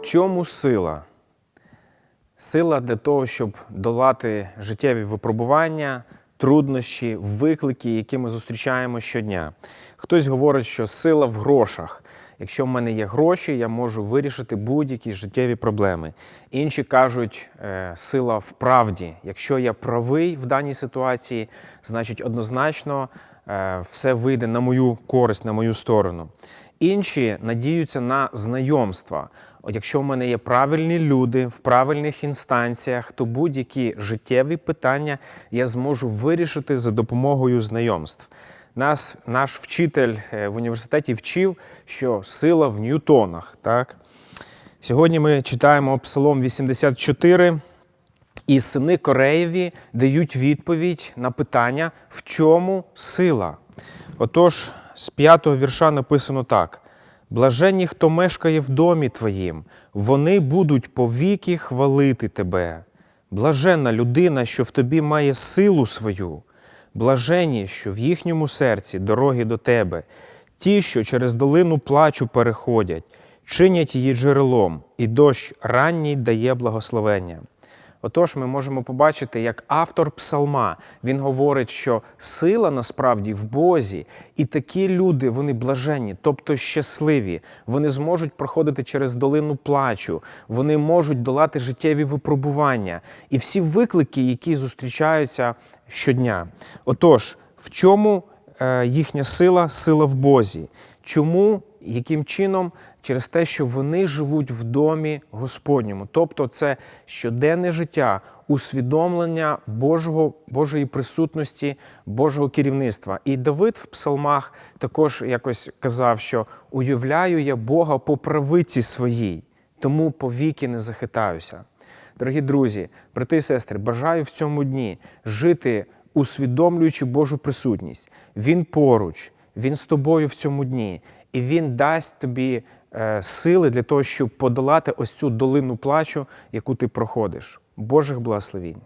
В чому сила? Сила для того, щоб долати життєві випробування, труднощі, виклики, які ми зустрічаємо щодня. Хтось говорить, що сила в грошах. Якщо в мене є гроші, я можу вирішити будь-які життєві проблеми. Інші кажуть, е, сила в правді. Якщо я правий в даній ситуації, значить однозначно е, все вийде на мою користь, на мою сторону. Інші надіються на знайомства. От якщо в мене є правильні люди в правильних інстанціях, то будь-які життєві питання я зможу вирішити за допомогою знайомств. Нас наш вчитель е, в університеті вчив, що сила в ньютонах. Так? Сьогодні ми читаємо Псалом 84, і сини Кореєві дають відповідь на питання, в чому сила. Отож, з п'ятого вірша написано так: Блаженні, хто мешкає в домі твоїм, вони будуть повіки хвалити тебе. Блаженна людина, що в тобі має силу свою, блаженні, що в їхньому серці дороги до тебе, ті, що через долину плачу переходять, чинять її джерелом, і дощ ранній дає благословення. Отож, ми можемо побачити, як автор псалма він говорить, що сила насправді в Бозі, і такі люди вони блаженні, тобто щасливі. Вони зможуть проходити через долину плачу, вони можуть долати життєві випробування і всі виклики, які зустрічаються щодня. Отож, в чому е, їхня сила? Сила в Бозі. Чому? Яким чином? Через те, що вони живуть в домі Господньому. Тобто це щоденне життя, усвідомлення Божого, Божої присутності, Божого керівництва. І Давид в псалмах також якось казав, що уявляю я Бога по правиці своїй, тому повіки не захитаюся. Дорогі друзі, брати і сестри, бажаю в цьому дні жити, усвідомлюючи Божу присутність. Він поруч, Він з тобою в цьому дні, і Він дасть тобі е, сили для того, щоб подолати ось цю долину плачу, яку ти проходиш. Божих благословінь.